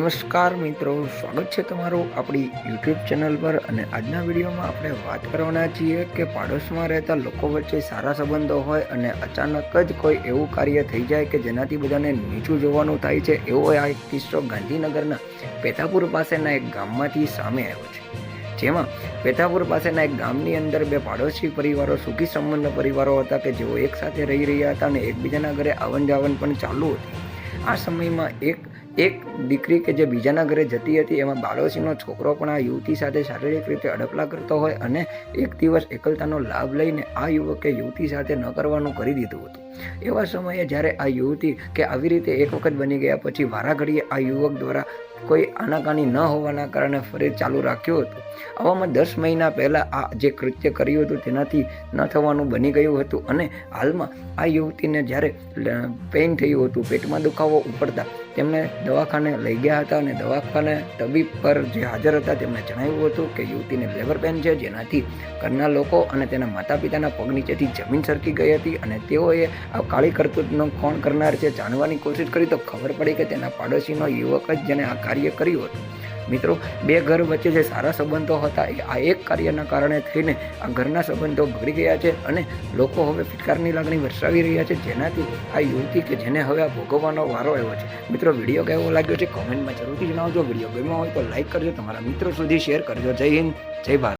નમસ્કાર મિત્રો, સ્વાગત છે તમારું આપણી યુટ્યુબ ચેનલ પર અને આજના વિડીયોમાં આપણે વાત કરવાના છીએ કે પાડોશમાં રહેતા લોકો વચ્ચે સારા સંબંધો હોય અને અચાનક જ કોઈ એવું કાર્ય થઈ જાય કે જેનાથી બધાને નીચું જોવાનું થાય છે, એવો આ એક કિસ્સો ગાંધીનગરના પેથાપુર પાસેના એક ગામમાંથી સામે આવ્યો છે. જેમાં પેથાપુર પાસેના એક ગામની અંદર બે પાડોશી પરિવારો, સુખી સંબંધ પરિવારો હતા કે જેઓ એકસાથે રહી રહ્યા હતા અને એકબીજાના ઘરે આવન જાવન પણ ચાલુ હતી. આ સમયમાં એક એક દીકરી કે જે બીજાના ઘરે જતી હતી, એમાં બાળોશીનો છોકરો પણ આ યુવતી સાથે શારીરિક રીતે અડપલા કરતો હોય અને એક દિવસ એકલતાનો લાભ લઈને આ યુવકે યુવતી સાથે ન કરવાનું કરી દીધું હતું. એવા સમયે જ્યારે આ યુવતી કે આવી રીતે એક વખત બની ગયા પછી વારાઘડીએ આ યુવક દ્વારા કોઈ આનાકાની ન હોવાના કારણે ફરી ચાલુ રાખ્યું હતું. આવામાં દસ મહિના પહેલાં આ જે કૃત્ય કર્યું હતું તેનાથી ન થવાનું બની ગયું હતું અને હાલમાં આ યુવતીને જ્યારે પેઇન થયું હતું, પેટમાં દુખાવો ઉપડતા તેમણે દવાખાને લઈ ગયા હતા અને દવાખાને તબીબ પર જે હાજર હતા તેમણે જણાવ્યું હતું કે યુવતીને લેબર પેન છે, જેનાથી ઘરના લોકો અને તેના માતા પિતાના પગ નીચેથી જમીન સરકી ગઈ હતી અને તેઓએ આ કાળી કરતૂતનો કોણ કરનાર છે જાણવાની કોશિશ કરી તો ખબર પડી કે તેના પાડોશીનો યુવક જ જેને આ કાર્ય કર્યું હતું. મિત્રો, બે ઘર વચ્ચે જે સારા સંબંધો હતા, એ આ એક કાર્યના કારણે થઈને આ ઘરના સંબંધો બગડી ગયા છે અને લોકો હવે ફિટકારની લાગણી વરસાવી રહ્યા છે. જેનાથી આ યુવતી કે જેને હવે આ ભોગવવાનો વારો આવ્યો છે. મિત્રો, વીડિયો કેવો લાગ્યો છે? કોમેન્ટમાં જરૂરથી જણાવજો. વીડિયો ગમ્યો હોય તો લાઈક કરજો. તમારા મિત્રો સુધી શેર કરજો. જય હિન્દ. જય ભારત.